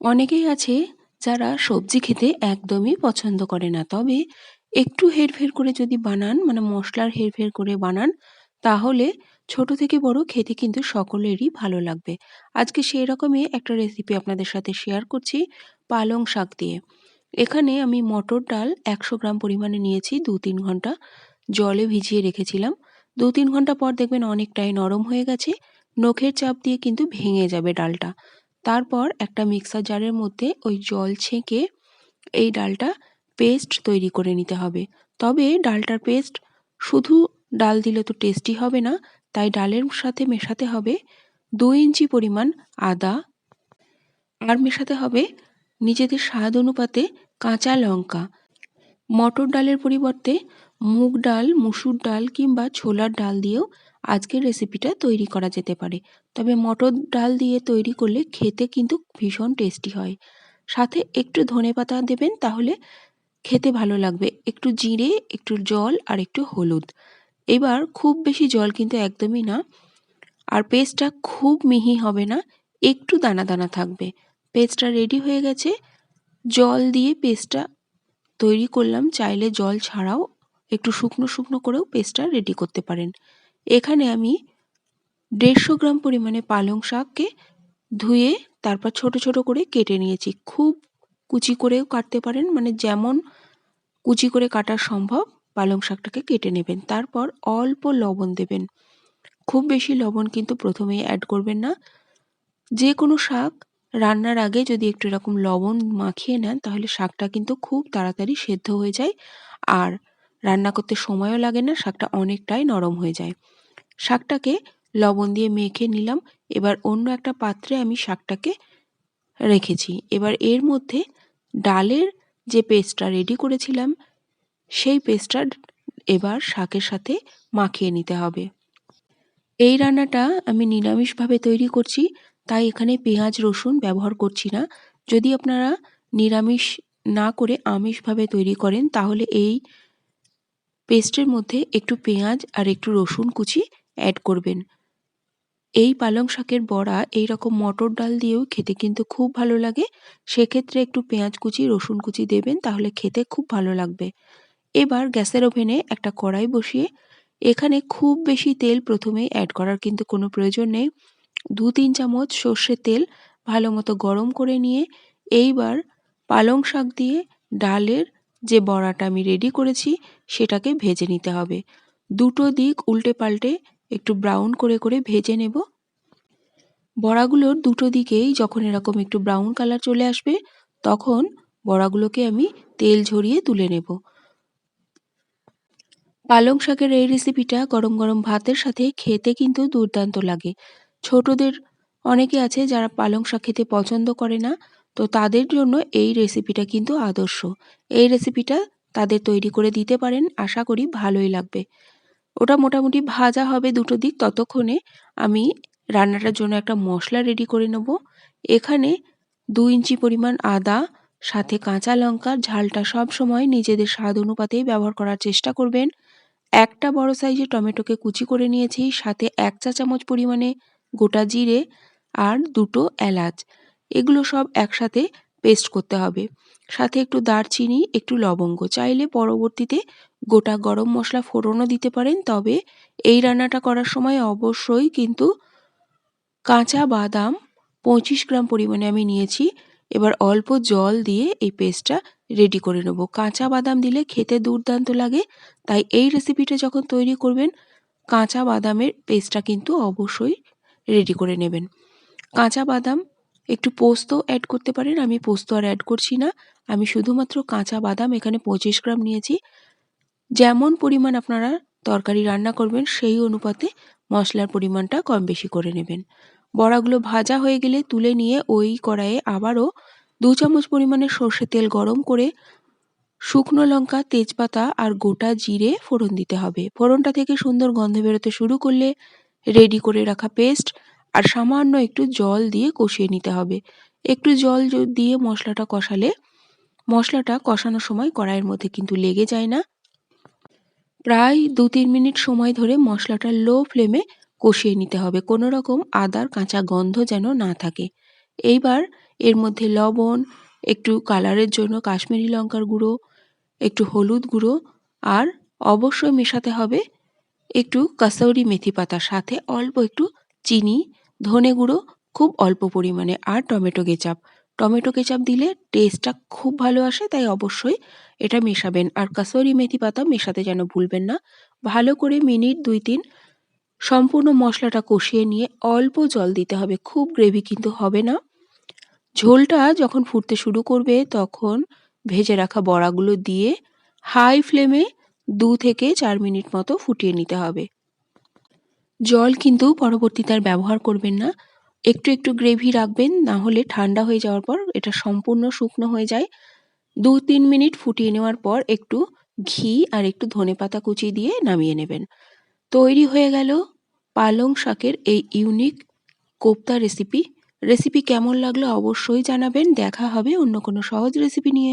অনেকেই আছে যারা সবজি খেতে একদমই পছন্দ করে না। তবে একটু হেরফের করে যদি বানান মানে মশলার হেরফের করে বানান, তাহলে ছোট থেকে বড় খেতে কিন্তু সকলেরই ভালো লাগবে। আজকে সেই রকমই একটা রেসিপি আপনাদের সাথে শেয়ার করছি পালং শাক দিয়ে। এখানে আমি মটর ডাল একশো গ্রাম পরিমাণে নিয়েছি দু তিন ঘণ্টা জলে ভিজিয়ে রেখেছিলাম। দু তিন ঘণ্টা পর দেখবেন অনেকটাই নরম হয়ে গেছে, নখের চাপ দিয়ে কিন্তু ভেঙে যাবে ডালটা। তারপর একটা মিক্সার জারের মধ্যে ওই জল ছেঁকে এই ডালটা পেস্ট তৈরি করে নিতে হবে। তবে ডালটার পেস্ট শুধু ডাল দিলে তো টেস্টি হবে না, তাই ডালের সাথে মেশাতে হবে দু ইঞ্চি পরিমাণ আদা আর মেশাতে হবে নিজেদের স্বাদ অনুপাতে কাঁচা লঙ্কা। মটর ডালের পরিবর্তে মুগ ডাল, মুসুর ডাল কিংবা ছোলার ডাল দিয়েও আজকের রেসিপিটা তৈরি করা যেতে পারে। তবে মটর ডাল দিয়ে তৈরি করলে খেতে কিন্তু ভীষণ টেস্টি হয়। সাথে একটু ধনে পাতা দেবেন, তাহলে খেতে ভালো লাগবে। একটু জিরে, একটু জল, আর একটু হলুদ। এবার খুব বেশি জল কিন্তু একদমই না। আর পেস্টটা খুব মিহি হবে না, একটু দানা দানা থাকবে। পেস্টটা রেডি হয়ে গেছে। জল দিয়ে পেস্টটা তৈরি করলাম। চাইলে জল ছাড়াও একটু শুকনো শুকনো করেও পেস্টটা রেডি করতে পারেন। এখানে আমি দেড়শো গ্রাম পরিমাণে পালং শাককে ধুয়ে তারপর ছোট ছোট করে কেটে নিয়েছি। খুব কুচি করেও কাটতে পারেন মানে যেমন কুচি করে কাটা সম্ভব, পালং শাকটাকে কেটে নেবেন। তারপর অল্প লবণ দেবেন। খুব বেশি লবণ কিন্তু প্রথমেই অ্যাড করবেন না। যে কোনো শাক রান্নার আগে যদি একটু এরকম লবণ মাখিয়ে নেন, তাহলে শাকটা কিন্তু খুব তাড়াতাড়ি সেদ্ধ হয়ে যায়। আর রান্না করতে সময়ও লাগে না, শাকটা অনেকটাই নরম হয়ে যায়। শাকটাকে লবণ দিয়ে মেখে নিলাম। এবার অন্য একটা পাত্রে আমি শাকটাকে রেখেছি। এবার এর মধ্যে ডালের যে পেস্টটা রেডি করেছিলাম, সেই পেস্টটা এবার শাকের সাথে মাখিয়ে নিতে হবে। এই রান্নাটা আমি নিরামিষভাবে তৈরি করছি, তাই এখানে পেঁয়াজ, রসুন ব্যবহার করছি না। যদি আপনারা নিরামিষ না করে আমিষভাবে তৈরি করেন, তাহলে এই পেস্টের মধ্যে একটু পেঁয়াজ আর একটু রসুন কুচি অ্যাড করবেন। এই পালং শাকের বড়া এই রকম মটর ডাল দিয়েও খেতে কিন্তু খুব ভালো লাগে। সেক্ষেত্রে একটু পেঁয়াজ কুচি, রসুন কুচি দেবেন, তাহলে খেতে খুব ভালো লাগবে। এবার গ্যাসের ওভেনে একটা কড়াই বসিয়ে এখানে খুব বেশি তেল প্রথমেই অ্যাড করার কিন্তু কোনো প্রয়োজন নেই। দু তিন চামচ সর্ষের তেল ভালো মতো গরম করে নিয়ে এইবার পালং শাক দিয়ে ডালের যে বড়াটা আমি রেডি করেছি, সেটাকে ভেজে নিতে হবে। দুটো দিক উল্টে পাল্টে একটু ব্রাউন করে করে ভেজে নেব। বড়াগুলোর দুটো দিকেই যখন এরকম একটু ব্রাউন কালার চলে আসবে, তখন বড়াগুলোকে আমি তেল ঝরিয়ে তুলে নেব। পালং শাকের এই রেসিপিটা গরম গরম ভাতের সাথে খেতে কিন্তু দুর্দান্ত লাগে। ছোটদের, অনেকে আছে যারা পালং শাক খেতে পছন্দ করে না তো তাদের জন্য এই রেসিপিটা কিন্তু আদর্শ। এই রেসিপিটা তাদের তৈরি করে দিতে পারেন, আশা করি ভালোই লাগবে। ওটা মোটামুটি ভাজা হবে দুটো দিক, ততক্ষণে আমি রান্নাটার জন্য একটা মশলা রেডি করে নেব। এখানে দু ইঞ্চি পরিমাণ আদা, সাথে কাঁচা লঙ্কা, ঝালটা সব সময় নিজেদের স্বাদ অনুপাতেই ব্যবহার করার চেষ্টা করবেন। একটা বড় সাইজে টমেটোকে কুচি করে নিয়েছি, সাথে এক চা চামচ পরিমাণে গোটা জিরে আর দুটো এলাচ। এগুলো সব একসাথে পেস্ট করতে হবে। সাথে একটু দারচিনি, একটু লবঙ্গ। চাইলে পরবর্তীতে গোটা গরম মশলা ফোড়নও দিতে পারেন, তবে এই রান্নাটা করার সময় অবশ্যই কিন্তু কাঁচা বাদাম পঁচিশ গ্রাম পরিমাণে আমি নিয়েছি। এবার অল্প জল দিয়ে এই পেস্টটা রেডি করে নেব। কাঁচা বাদাম দিলে খেতে দুর্দান্ত লাগে, তাই এই রেসিপিটা যখন তৈরি করবেন, কাঁচা বাদামের পেস্টটা কিন্তু অবশ্যই রেডি করে নেবেন। কাঁচা বাদাম একটু পোস্ত অ্যাড করতে পারেন। আমি পোস্ত আর অ্যাড করছি না। আমি শুধুমাত্র কাঁচা বাদাম এখানে পঁচিশ গ্রাম নিয়েছি। যেমন পরিমাণ আপনারা তরকারি রান্না করবেন, সেই অনুপাতে মশলার পরিমাণটা কম বেশি করে নেবেন। বড়াগুলো ভাজা হয়ে গেলে তুলে নিয়ে ওই কড়াইয়ে আবারও দু চামচ পরিমাণে সর্ষে তেল গরম করে শুকনো লঙ্কা, তেজপাতা আর গোটা জিরে ফোড়ন দিতে হবে। ফোড়নটা থেকে সুন্দর গন্ধ বেরোতে শুরু করলে রেডি করে রাখা পেস্ট আর সামান্য একটু জল দিয়ে কষিয়ে নিতে হবে। একটু জল দিয়ে মশলাটা কষালে, মশলাটা কষানোর সময় কড়াইয়ের মধ্যে কিন্তু লেগে যায় না। প্রায় দু তিন মিনিট সময় ধরে মশলাটা লো ফ্লেমে কষিয়ে নিতে হবে। কোনো রকম আদার কাঁচা গন্ধ যেন না থাকে। এইবার এর মধ্যে লবণ, একটু কালারের জন্য কাশ্মীরি লঙ্কার গুঁড়ো, একটু হলুদ গুঁড়ো আর অবশ্যই মেশাতে হবে একটু কাসৌরি মেথি পাতার সাথে অল্প একটু চিনি ধনে গুঁড়ো খুব অল্প পরিমাণে আর টমেটো কেচাপ। টমেটো কেচাপ দিলে টেস্টটা খুব ভালো আসে, তাই অবশ্যই এটা মেশাবেন। আর কাসৌরি মেথি পাতা মেশাতে যেন ভুলবেন না। ভালো করে মিনিট দুই তিন সম্পূর্ণ মশলাটা কষিয়ে নিয়ে অল্প জল দিতে হবে। খুব গ্রেভি কিন্তু হবে না। ঝোলটা যখন ফুটতে শুরু করবে তখন ভেজে রাখা বড়াগুলো দিয়ে হাই ফ্লেমে দু থেকে চার মিনিট মতো ফুটিয়ে নিতে হবে। জল কিন্তু পরবর্তীতে আর ব্যবহার করবেন না। একটু একটু গ্রেভি রাখবেন, না হলে ঠান্ডা হয়ে যাওয়ার পর এটা সম্পূর্ণ শুকনো হয়ে যায়। দু তিন মিনিট ফুটিয়ে নেওয়ার পর একটু ঘি আর একটু ধনে পাতা কুচি দিয়ে নামিয়ে নেবেন। তৈরি হয়ে গেল পালং শাকের এই ইউনিক কোপ্তা রেসিপি রেসিপি কেমন লাগল অবশ্যই জানাবেন। দেখা হবে অন্য কোনো সহজ রেসিপি নিয়ে।